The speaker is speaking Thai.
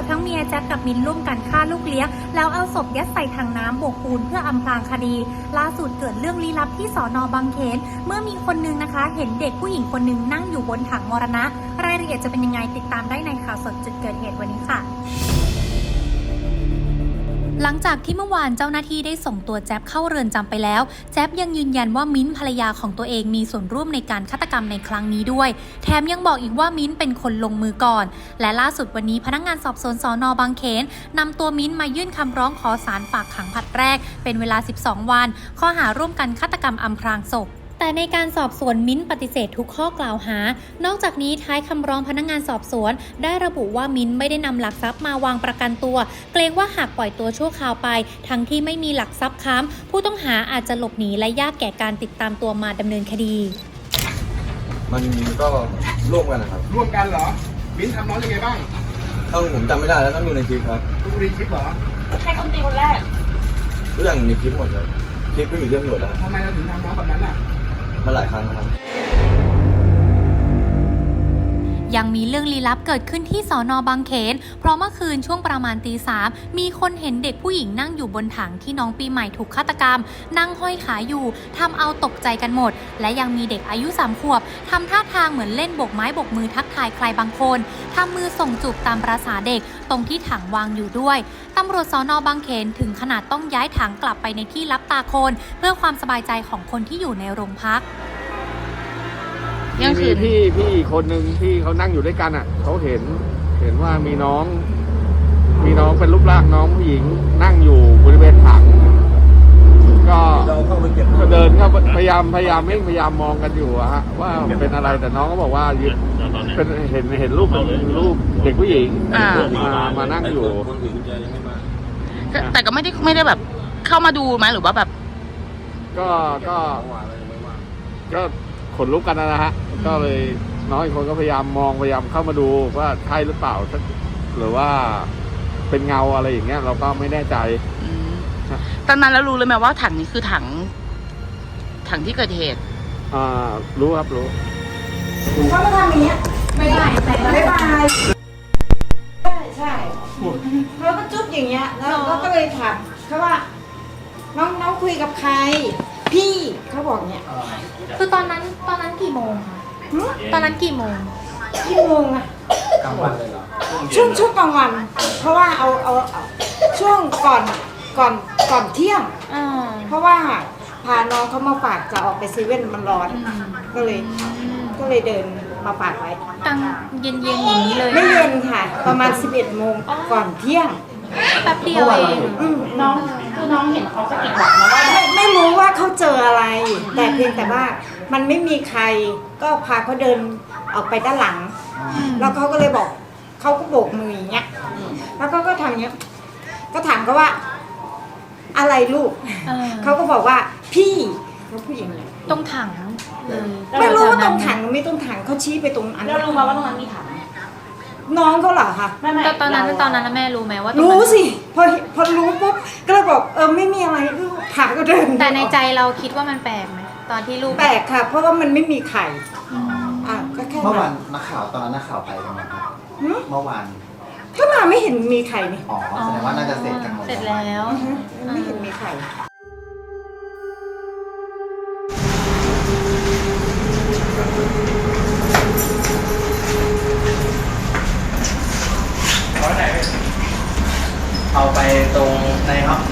ทั้งผัวทั้งเมียแจ็คกับมินร่วมกันฆ่าลูกเลี้ยง แล้วเอาศพยัดใส่ถังน้ำโบกปูนเพื่ออำพรางคดี ล่าสุดเกิดเรื่องลี้ลับที่สอนอบางเขน เมื่อมีคนนึงนะคะ เห็นเด็กผู้หญิงคนนึงนั่งอยู่บนถังมรณะ รายละเอียดจะเป็นยังไงติดตามได้ในข่าวสดจุดเกิดเหตุวันนี้ค่ะ หลังจากที่เมื่อวานเจ้าหน้าที่ได้ส่งตัวแจ๊บเข้าเรือนจำไปแล้ว แจ๊บยังยืนยันว่ามิ้นภรรยาของตัวเองมีส่วนร่วมในการฆาตกรรมในครั้งนี้ด้วย แถมยังบอกอีกว่ามิ้นเป็นคนลงมือก่อน และล่าสุดวันนี้พนักงานสอบสวนสอนอบางเขนนำตัวมิ้นมายื่นคำร้องขอสารฝากขังผัดแรก เป็นเวลา 12 วัน ข้อหาร่วมกันฆาตกรรมอำพรางศพ แต่ในการสอบสวนมิ้นท์ปฏิเสธทุกข้อกล่าวหา นอกจากนี้ท้ายคำร้องพนักงานสอบสวน ได้ระบุว่ามิ้นท์ไม่ได้นำหลักทรัพย์มาวางประกันตัว เกรงว่าหากปล่อยตัวชั่วคราวไป ทั้งที่ไม่มีหลักทรัพย์ค้ำผู้ต้องหาอาจจะหลบหนีและยากแก่การติดตามตัวมาดำเนินคดี มันก็ร่วมกันนะครับร่วมกันเหรอ มิ้นทำน้องยังไงบ้างต้องผมจำไม่ได้แล้วต้องดูในคลิปครับทุกรีคลิปเหรอใครคนตีคนแรกทุกอย่างอยู่ในคลิปหมดครับคลิปก็อยู่ที่ตำรวจแล้ว ทำไมเราถึงทำน้องแบบนั้นอะ มาหลายครั้งนะครับ ยังมีเรื่องลี้ลับเกิดขึ้นที่สอนอบางเขน เพราะเมื่อคืนช่วงประมาณตีสามมีคนเห็นเด็กผู้หญิงนั่งอยู่บนถังที่น้องปีใหม่ถูกฆาตกรรม นั่งห้อยขาอยู่ทำเอาตกใจกันหมด และยังมีเด็กอายุสามขวบทำท่าทางเหมือนเล่นบกไม้บกมือทักทายใครบางคนทำมือส่งจูบตามประษาเด็กตรงที่ถังวางอยู่ด้วยตำรวจสอนอบางเขนถึงขนาดต้องย้ายถังกลับไปในที่รับตาคน เพื่อความสบายใจของคนที่อยู่ในโรงพัก ยังคืมีนพี่พี่อีกคนหนึ่งที่เขานั่งอยู่ด้วยกันอะเขาเห็นเห็นว่ามีน้อง มีน้องเป็นรูปร่างน้องผู้หญิง นั่งอยู่บริเวณถัง ก็เราเข้าไปเก็บก็เดินเข้าไปพยายามพยายามเพ่งพยายามมองกันอยู่อะฮะว่าเป็นอะไรแต่น้องก็บอกว่ายืนเป็นเห็นเห็นรูปเป็นรูปเด็กผู้หญิงอ่า มามานั่งอยู่ คนอื่นกุญแจยังไม่มาแต่แต่ก็ไม่ได้ไม่ได้แบบเข้ามาดูไหมหรือว่าแบบ ก็ก็ก็ ขนลุกกันนะฮะ ก็เลยน้องอีกคนก็พยายามมองพยายามเข้ามาดูว่าใช่หรือเปล่า หรือว่าเป็นเงาอะไรอย่างเงี้ย เราก็ไม่แน่ใจอืมครับตอนนั้นแล้วรู้เลยไหมว่าถังนี้คือถัง ถังที่เกิดเหตุ อ่า รู้ครับรู้เขามาทำอย่างเงี้ยไม่ได้ไม่บายใช่ใช่เขาก็จุ๊บอย่างเงี้ย แล้วเราก็เลยถามเขาว่า น้องน้องคุยกับใคร พี่เขาบอกเนี้ยคือตอนนั้นตอนนั้นกี่โมงคะหึตอนนั้นกี่โมงกี่โมงอะช่วงช่วงกลางวัน เพราะว่าเอาเอาเอาช่วงก่อนก่อนก่อนเที่ยงอ่าเพราะว่าพาน้องเขามาฝากจะออกไปเซเว่นมันร้อน ก็เลย ก็เลยเดินมาฝากไว้กลางเย็นๆอย่างนี้เลยไม่เย็นค่ะ ประมาณ 11โมงก่อนเที่ยง แป๊บเดียวเองอืมน้องคือน้องเห็นเขาสะกิดบอกมาว่าไม่ไม่รู้ว่าเขาเจออะไร แต่เพียงแต่ว่ามันไม่มีใครก็พาเขาเดินออกไปด้านหลัง แล้วเขาก็เลยบอกเขาก็โบกมืออย่างเงี้ยแล้วเขาก็ทำอย่างเงี้ย ก็ถามเขาว่า อะไรลูกเออเขาก็บอกว่าพี่เขาพูดอย่างเงี้ยตรงถังเลย ไม่รู้ว่าตรงถังหรือไม่ตรงถังเขาชี้ไปตรงอันเรารู้มาว่าตรงนั้นมีถัง น้องเขาเหรอคะ ไม่ไม่แต่ตอนนั้นตอนนั้นแม่รู้ไหมว่าตรงรู้นั้นสิ พอพอรู้ปุ๊บก็เลยบอกเออไม่มีอะไรลูกถามก็เดินแต่ในใจเราคิดว่ามันแปลกไหมตอนที่ลูกแปลกค่ะ เพราะว่ามันไม่มีไข่อืมอะก็แค่เมื่อวานั้นนนักข่าวตอนนั้นนักข่าวไปกันไหมครับหึเมื่อวาน ก็มาไม่เห็นมีไข่นี่อ๋อ แสดงว่าน่าจะเสร็จกันหมดเสร็จแล้ว อือฮึไม่เห็นมีไข่เอาไปตรงในห้องใน